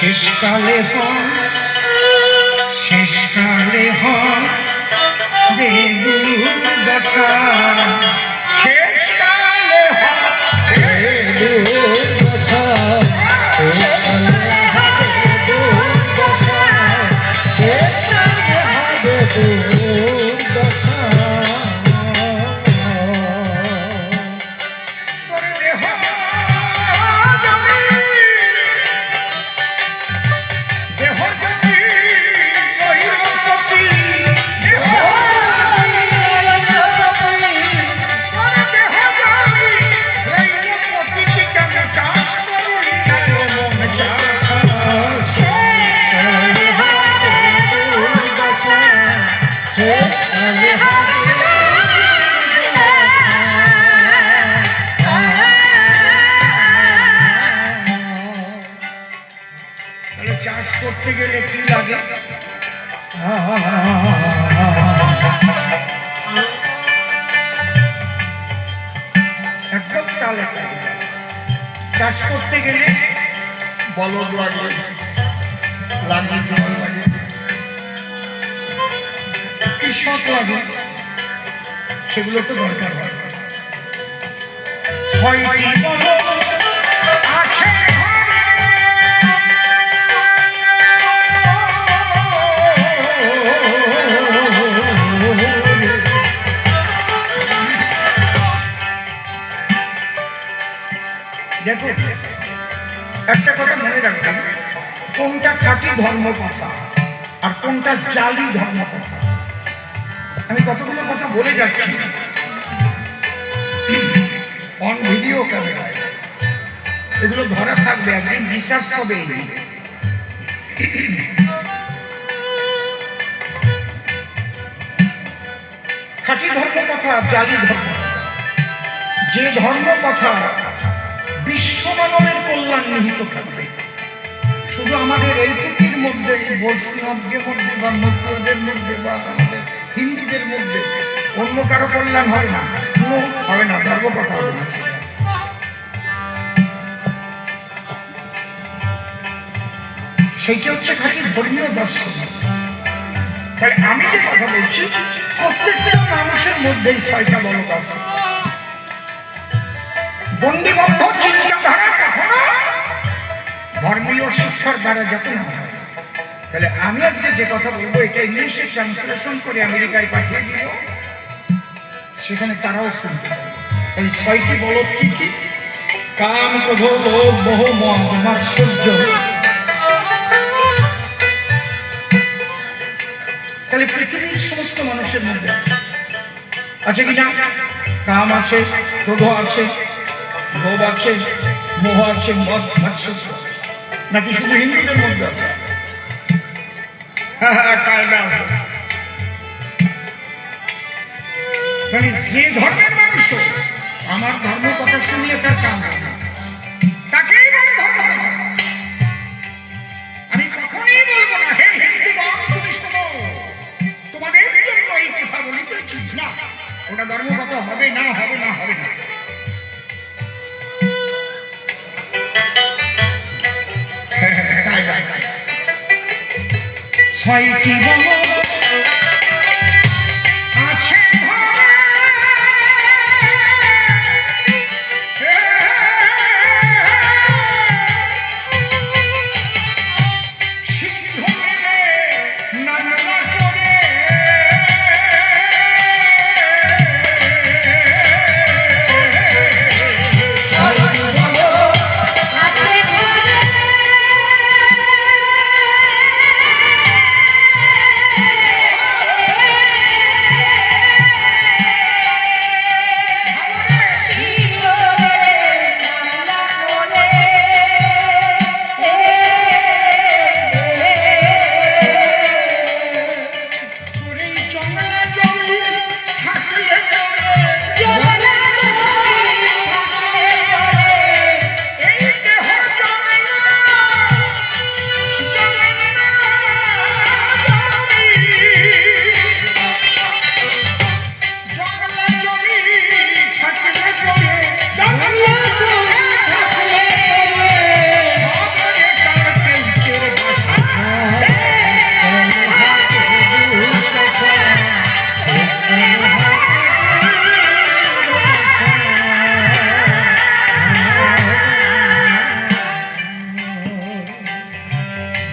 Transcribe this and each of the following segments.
শেষকালে হয় শেষকালে হয় রে দশা চাষ করতে গেলে বলদ লাগে লাগি লাগে? কৃষক লাগে? সেগুলো তো দরকার হয়। ছয়টি দেখো একটা কথা মনে রাখবেন, কোনটা খাঁটি ধর্ম কথা আর কোনটা জালি ধর্ম কথা আমি কতগুলো কথা বলে যাচ্ছি। অন ভিডিও ক্যামেরায় এগুলো ধরা থাকবে, একদিন রিসার্চ হবে খাঁটি ধর্ম কথা জালি ধর্ম যে ধর্ম কথা বিশ্ব মানবের কল্যাণ নিহিত থাকবে। শুধু আমাদের এই পৃথিবীর মধ্যে, বৈষ্ণবদের মধ্যে বা মধ্যদের মধ্যে বা আমাদের হিন্দুদের মধ্যে অন্য কারও কল্যাণ হবে না, কোনো হবে না, ধর্ম কথা হবে না। সেইটা হচ্ছে খাঁটি ধর্মীয় দর্শন। তাই আমি যে কথা বলছি, প্রত্যেকটা মানুষের মধ্যেই ছয়টা বলক আছে। বন্দিবদ্ধ চিন্তাধারা কখনো ধর্মীয় শিক্ষার দ্বারা যাতে না হয়। তাহলে আমি আজকে যে কথা বলব, এটা ইংলিশে ট্রান্সলেশন করে আমেরিকায় পাঠিয়ে দিল সেখানে তারাও শুনতে এই ছয়টি কি কি? কাম ক্রোধ, লোভ, মোহ মাৎসর্য তাহলে পৃথিবীর সমস্ত মানুষের মধ্যে আছে। আছে কি না কাম আছে, ক্রোধ আছে আছে মোহ আছে মদ নাকি শুধু হিন্দুদের মধ্যে আছে? হ্যাঁ হ্যাঁ আছে। মানে যে ধর্মের মানুষ, আমার ধর্ম কথা শুনিয়ে তার কাজ হবে। ছয়টি বল আছে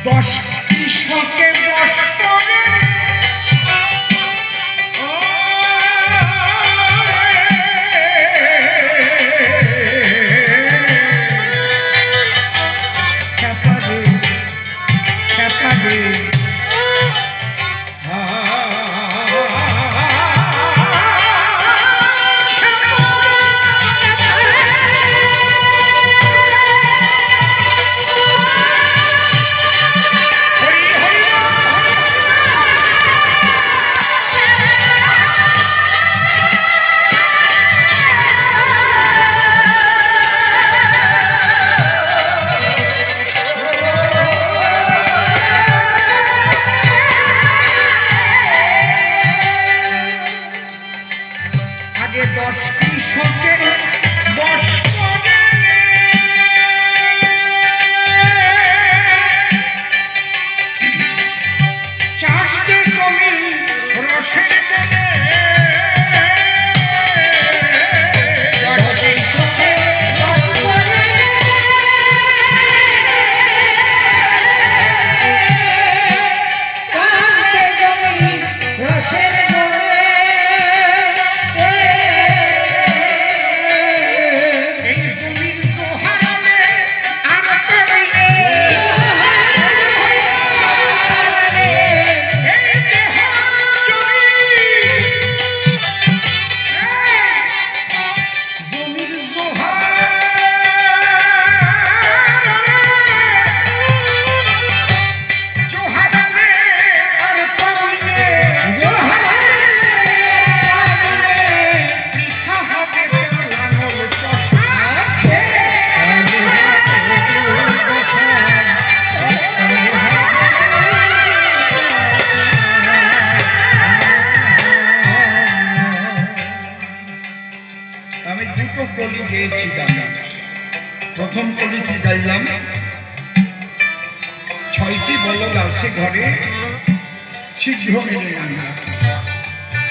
দশ গেয়েছি দাদা। প্রথম কবিটি গাইলাম ছয়টি বলদ আসে ঘরে শীঘ্র মেনে নানা